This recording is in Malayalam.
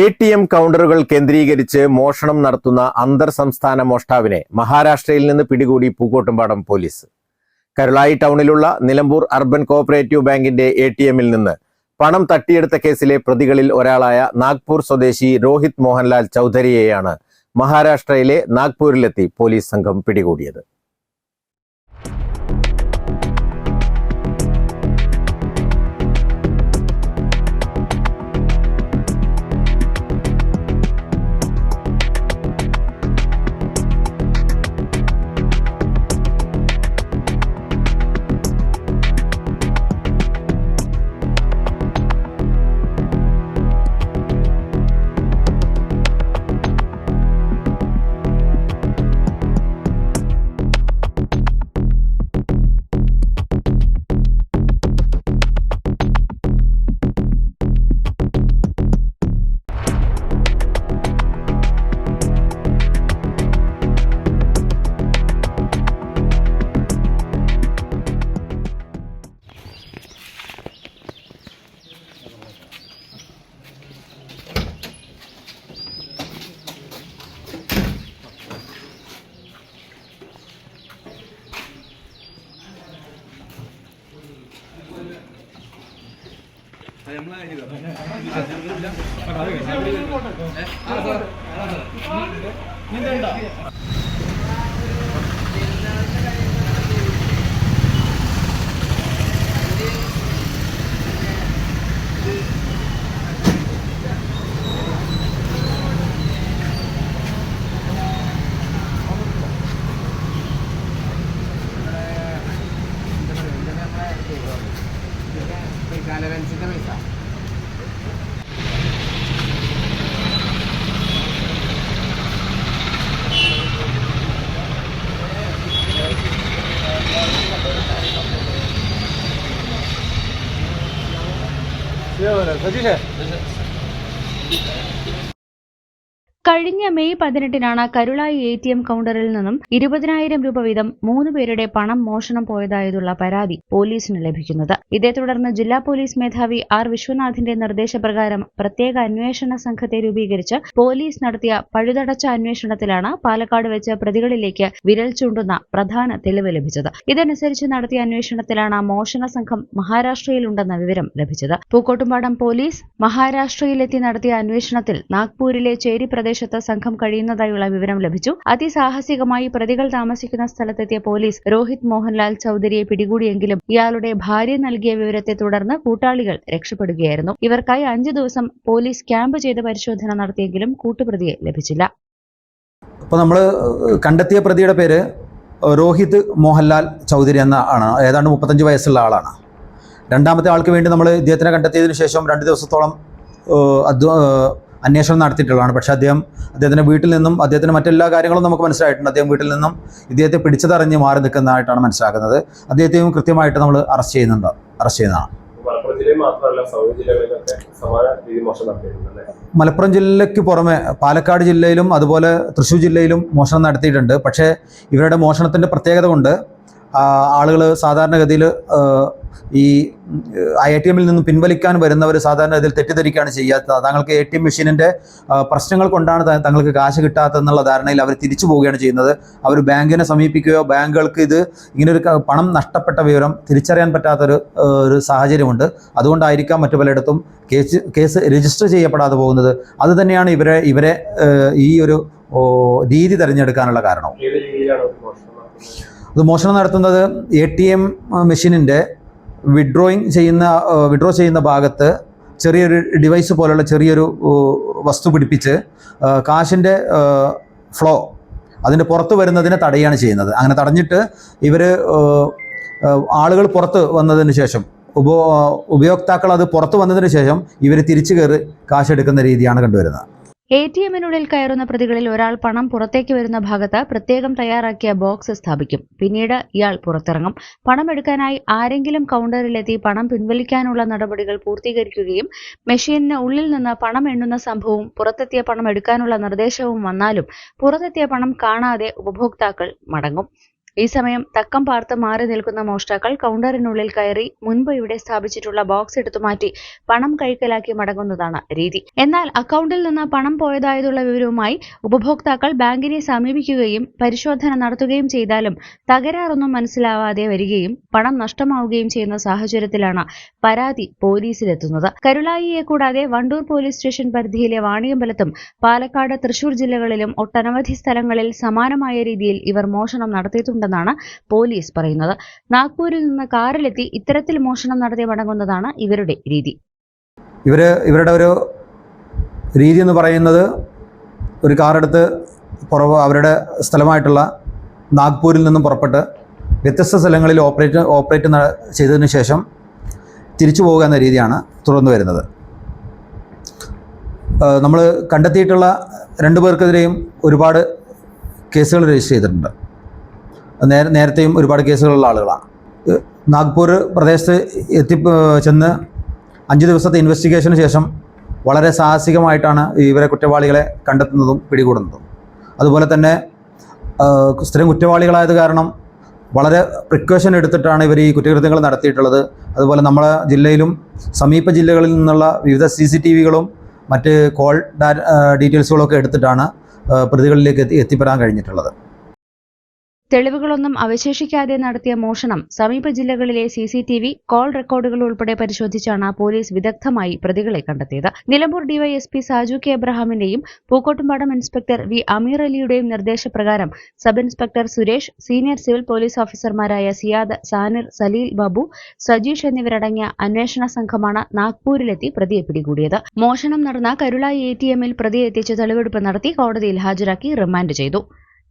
A T M കൗണ്ടറുകൾ കേന്ദ്രീകരിച്ച് മോഷണം നടത്തുന്ന അന്തർ സംസ്ഥാന മോഷ്ടാവിനെ മഹാരാഷ്ട്രയിൽ നിന്ന് പിടികൂടി പൂക്കോട്ടുംപാടം പോലീസ്. കരുളായി ടൗണിലുള്ള നിലമ്പൂർ അർബൻ കോഓപ്പറേറ്റീവ് ബാങ്കിന്റെ എ ടി എമ്മിൽ നിന്ന് പണം തട്ടിയെടുത്ത കേസിലെ പ്രതികളിൽ ഒരാളായ നാഗ്പൂർ സ്വദേശി രോഹിത് മോഹൻലാൽ ചൌധരിയെയാണ് മഹാരാഷ്ട്രയിലെ നാഗ്പൂരിലെത്തി പോലീസ് സംഘം പിടികൂടിയത്. കാലറൻസിന്റെ બે વર્ષ હજી છે? കഴിഞ്ഞ മെയ് പതിനെട്ടിനാണ് കരുളായി എ ടി എം കൗണ്ടറിൽ നിന്നും ഇരുപതിനായിരം രൂപ വീതം മൂന്ന് പേരുടെ പണം മോഷണം പോയതായതുള്ള പരാതി പോലീസിന് ലഭിക്കുന്നത്. ഇതേ തുടർന്ന് ജില്ലാ പോലീസ് മേധാവി ആർ വിശ്വനാഥിന്റെ നിർദ്ദേശപ്രകാരം പ്രത്യേക അന്വേഷണ സംഘത്തെ രൂപീകരിച്ച് പോലീസ് നടത്തിയ പഴുതടച്ച അന്വേഷണത്തിലാണ് പാലക്കാട് വെച്ച് പ്രതികളിലേക്ക് വിരൽ ചൂണ്ടുന്ന പ്രധാന തെളിവ് ലഭിച്ചത്. ഇതനുസരിച്ച് നടത്തിയ അന്വേഷണത്തിലാണ് മോഷണ സംഘം മഹാരാഷ്ട്രയിലുണ്ടെന്ന വിവരം ലഭിച്ചത്. പൂക്കോട്ടുംപാടം പോലീസ് മഹാരാഷ്ട്രയിലെത്തി നടത്തിയ അന്വേഷണത്തിൽ നാഗ്പൂരിലെ ചേരി പ്രദേശത്ത് സംഘം കഴിയുന്നതായുള്ള വിവരം ലഭിച്ചു. അതിസാഹസികമായി പ്രതികൾ താമസിക്കുന്ന സ്ഥലത്തെത്തിയ പോലീസ് രോഹിത് മോഹൻലാൽ ചൌധരിയെ പിടികൂടിയെങ്കിലും ഇയാളുടെ ഭാര്യ നൽകിയ വിവരത്തെ തുടർന്ന് കൂട്ടാളികൾ രക്ഷപ്പെടുകയായിരുന്നു. ഇവർക്കായി അഞ്ചു ദിവസം പോലീസ് ക്യാമ്പ് ചെയ്ത് പരിശോധന നടത്തിയെങ്കിലും കൂട്ടുപ്രതിയെ ലഭിച്ചില്ല. അപ്പോൾ നമ്മൾ കണ്ടെത്തിയ പ്രതിയുടെ പേര് രോഹിത് മോഹൻലാൽ ചൗധരി എന്ന ആണ്. ഏതാണ്ട് മുപ്പത്തഞ്ച് വയസ്സുള്ള ആളാണ്. രണ്ടാമത്തെ ആൾക്ക് വേണ്ടി നമ്മൾ ഇദ്ദേഹത്തിനെ കണ്ടെത്തിയതിനു ശേഷം രണ്ട് ദിവസത്തോളം അന്വേഷണം നടത്തിയിട്ടുള്ളതാണ്. പക്ഷേ അദ്ദേഹം അദ്ദേഹത്തിന്റെ വീട്ടിൽ നിന്നും അദ്ദേഹത്തിന്റെ മറ്റെല്ലാ കാര്യങ്ങളും നമുക്ക് മനസ്സിലായിട്ടുണ്ട്. അദ്ദേഹം വീട്ടിൽ നിന്നും ഇദ്ദേഹത്തെ പിടിച്ചതറിഞ്ഞ് മാറി നിൽക്കുന്നതായിട്ടാണ് മനസ്സിലാക്കുന്നത്. അദ്ദേഹത്തെയും കൃത്യമായിട്ട് നമ്മൾ അറസ്റ്റ് ചെയ്യുന്നുണ്ട്. അറസ്റ്റ് ചെയ്യുന്നതാണ്. മലപ്പുറം ജില്ലയ്ക്ക് പുറമെ പാലക്കാട് ജില്ലയിലും അതുപോലെ തൃശ്ശൂർ ജില്ലയിലും മോഷണം നടത്തിയിട്ടുണ്ട്. പക്ഷേ ഇവരുടെ മോഷണത്തിന്റെ പ്രത്യേകത കൊണ്ട് ആളുകൾ സാധാരണഗതിയിൽ ഈ ഐ ടി എമ്മിൽ നിന്ന് പിൻവലിക്കാൻ വരുന്നവർ സാധാരണ ഇതിൽ തെറ്റിദ്ധരിക്കുകയാണ് ചെയ്യാത്തത്. താങ്കൾക്ക് എ ടി എം മെഷീനിന്റെ പ്രശ്നങ്ങൾ കൊണ്ടാണ് തങ്ങൾക്ക് കാശ് കിട്ടാത്തതെന്നുള്ള ധാരണയിൽ അവർ തിരിച്ചു പോവുകയാണ് ചെയ്യുന്നത്. അവർ ബാങ്കിനെ സമീപിക്കുകയോ ബാങ്കുകൾക്ക് ഇത് ഇങ്ങനൊരു പണം നഷ്ടപ്പെട്ട വിവരം തിരിച്ചറിയാൻ പറ്റാത്തൊരു ഒരു സാഹചര്യമുണ്ട്. അതുകൊണ്ടായിരിക്കാം മറ്റു പലയിടത്തും കേസ് കേസ് രജിസ്റ്റർ ചെയ്യപ്പെടാതെ പോകുന്നത്. അത് തന്നെയാണ് ഇവരെ ഇവരെ ഈ ഒരു രീതി തിരഞ്ഞെടുക്കാനുള്ള കാരണം ഇത് മോഷണം നടത്തുന്നത് എ ടി എം മെഷീനിന്റെ വിഡ്രോയിങ് ചെയ്യുന്ന വിഡ്രോ ചെയ്യുന്ന ഭാഗത്ത് ചെറിയൊരു ഡിവൈസ് പോലുള്ള ചെറിയൊരു വസ്തു പിടിപ്പിച്ച് കാശിന്റെ ഫ്ലോ അതിന്റെ പുറത്ത് വരുന്നതിനെ തടയുകയാണ് ചെയ്യുന്നത്. അങ്ങനെ തടഞ്ഞിട്ട് ഇവർ ആളുകൾ പുറത്ത് വന്നതിന് ശേഷം ഉപോ ഉപയോക്താക്കൾ അത് പുറത്ത് വന്നതിന് ശേഷം ഇവർ തിരിച്ചു കയറി കാശെടുക്കുന്ന രീതിയാണ് കണ്ടുവരുന്നത്. എ ടി എമ്മിനുള്ളിൽ കയറുന്ന പ്രതികളിൽ ഒരാൾ പണം പുറത്തേക്ക് വരുന്ന ഭാഗത്ത് പ്രത്യേകം തയ്യാറാക്കിയ ബോക്സ് സ്ഥാപിക്കും. പിന്നീട് ഇയാൾ പുറത്തിറങ്ങും. പണം എടുക്കാനായി ആരെങ്കിലും കൗണ്ടറിലെത്തി പണം പിൻവലിക്കാനുള്ള നടപടികൾ പൂർത്തീകരിക്കുകയും മെഷീനിന് ഉള്ളിൽ നിന്ന് പണം എണ്ണുന്ന സംഭവവും പുറത്തെത്തിയ പണം എടുക്കാനുള്ള നിർദ്ദേശവും വന്നാലും പുറത്തെത്തിയ പണം കാണാതെ ഉപഭോക്താക്കൾ മടങ്ങും. ഈ സമയം തക്കം പാർത്ത് മാറി നിൽക്കുന്ന മോഷ്ടാക്കൾ കൗണ്ടറിനുള്ളിൽ കയറി മുൻപ് ഇവിടെ സ്ഥാപിച്ചിട്ടുള്ള ബോക്സ് എടുത്തു മാറ്റി പണം കൈക്കലാക്കി മടങ്ങുന്നതാണ് രീതി. എന്നാൽ അക്കൗണ്ടിൽ നിന്ന് പണം പോയതായതുള്ള വിവരവുമായി ഉപഭോക്താക്കൾ ബാങ്കിനെ സമീപിക്കുകയും പരിശോധന നടത്തുകയും ചെയ്താലും തകരാറൊന്നും മനസ്സിലാവാതെ വരികയും പണം നഷ്ടമാവുകയും ചെയ്യുന്ന സാഹചര്യത്തിലാണ് പരാതി പോലീസിലെത്തുന്നത്. കരുളായിയെ കൂടാതെ വണ്ടൂർ പോലീസ് സ്റ്റേഷൻ പരിധിയിലെ വാണിയമ്പലത്തും പാലക്കാട് തൃശൂർ ജില്ലകളിലും ഒട്ടനവധി സ്ഥലങ്ങളിൽ സമാനമായ രീതിയിൽ ഇവർ മോഷണം നടത്തിയിട്ടുണ്ടെന്നാണ് പോലീസ് പറയുന്നത്. നാഗ്പൂരിൽ നിന്ന് കാറിലെത്തി ഇത്തരത്തിൽ മോഷണം നടത്തി മടങ്ങുന്നതാണ് ഇവരുടെ രീതി. ഇവർ ഇവരുടെ ഒരു രീതി എന്ന് പറയുന്നത് ഒരു കാറെടുത്ത് പുറവ് അവരുടെ സ്ഥലമായിട്ടുള്ള നാഗ്പൂരിൽ നിന്നും പുറപ്പെട്ട് വ്യത്യസ്ത സ്ഥലങ്ങളിൽ ഓപ്പറേറ്റ് ഓപ്പറേറ്റ് ചെയ്തതിന് ശേഷം തിരിച്ചു പോകുക എന്ന രീതിയാണ് തുടർന്നു വരുന്നത്. നമ്മൾ കണ്ടെത്തിയിട്ടുള്ള രണ്ടു പേർക്കെതിരെയും ഒരുപാട് കേസുകൾ രജിസ്റ്റർ ചെയ്തിട്ടുണ്ട്. നേര നേരത്തെയും ഒരുപാട് കേസുകളുള്ള ആളുകളാണ്. നാഗ്പൂർ പ്രദേശത്ത് എത്തി ചെന്ന് അഞ്ച് ദിവസത്തെ ഇൻവെസ്റ്റിഗേഷന് ശേഷം വളരെ സാഹസികമായിട്ടാണ് ഇവരെ കുറ്റവാളികളെ കണ്ടെത്തുന്നതും പിടികൂടുന്നതും. അതുപോലെ തന്നെ സ്ഥിരം കുറ്റവാളികളായത് കാരണം വളരെ പ്രിക്കോഷൻ എടുത്തിട്ടാണ് ഇവർ ഈ കുറ്റകൃത്യങ്ങൾ നടത്തിയിട്ടുള്ളത്. അതുപോലെ നമ്മളെ ജില്ലയിലും സമീപ ജില്ലകളിൽ നിന്നുള്ള വിവിധ സി സി ടി വികളും മറ്റ് കോൾ ഡീറ്റെയിൽസുകളൊക്കെ എടുത്തിട്ടാണ് പ്രതികളിലേക്ക് എത്തി എത്തിപ്പെടാൻ കഴിഞ്ഞിട്ടുള്ളത്. തെളിവുകളൊന്നും അവശേഷിക്കാതെ നടത്തിയ മോഷണം സമീപ ജില്ലകളിലെ C C T V call records ഉൾപ്പെടെ പരിശോധിച്ചാണ് പോലീസ് വിദഗ്ധമായി പ്രതികളെ കണ്ടെത്തിയത്. നിലമ്പൂർ ഡിവൈഎസ്പി സാജു കെ എബ്രഹാമിന്റെയും പൂക്കോട്ടുംപാടം ഇൻസ്പെക്ടർ വി അമീർ അലിയുടെയും നിർദ്ദേശപ്രകാരം sub inspector Suresh senior civil police ഓഫീസർമാരായ സിയാദ് സാനിർ സലീൽ ബാബു സജീഷ് എന്നിവരടങ്ങിയ അന്വേഷണ സംഘമാണ് നാഗ്പൂരിലെത്തി പ്രതിയെ പിടികൂടിയത്. മോഷണം നടന്ന കരുളായി എ ടി എമ്മിൽ പ്രതിയെ എത്തിച്ച് തെളിവെടുപ്പ് നടത്തി കോടതിയിൽ ഹാജരാക്കി റിമാൻഡ് ചെയ്തു.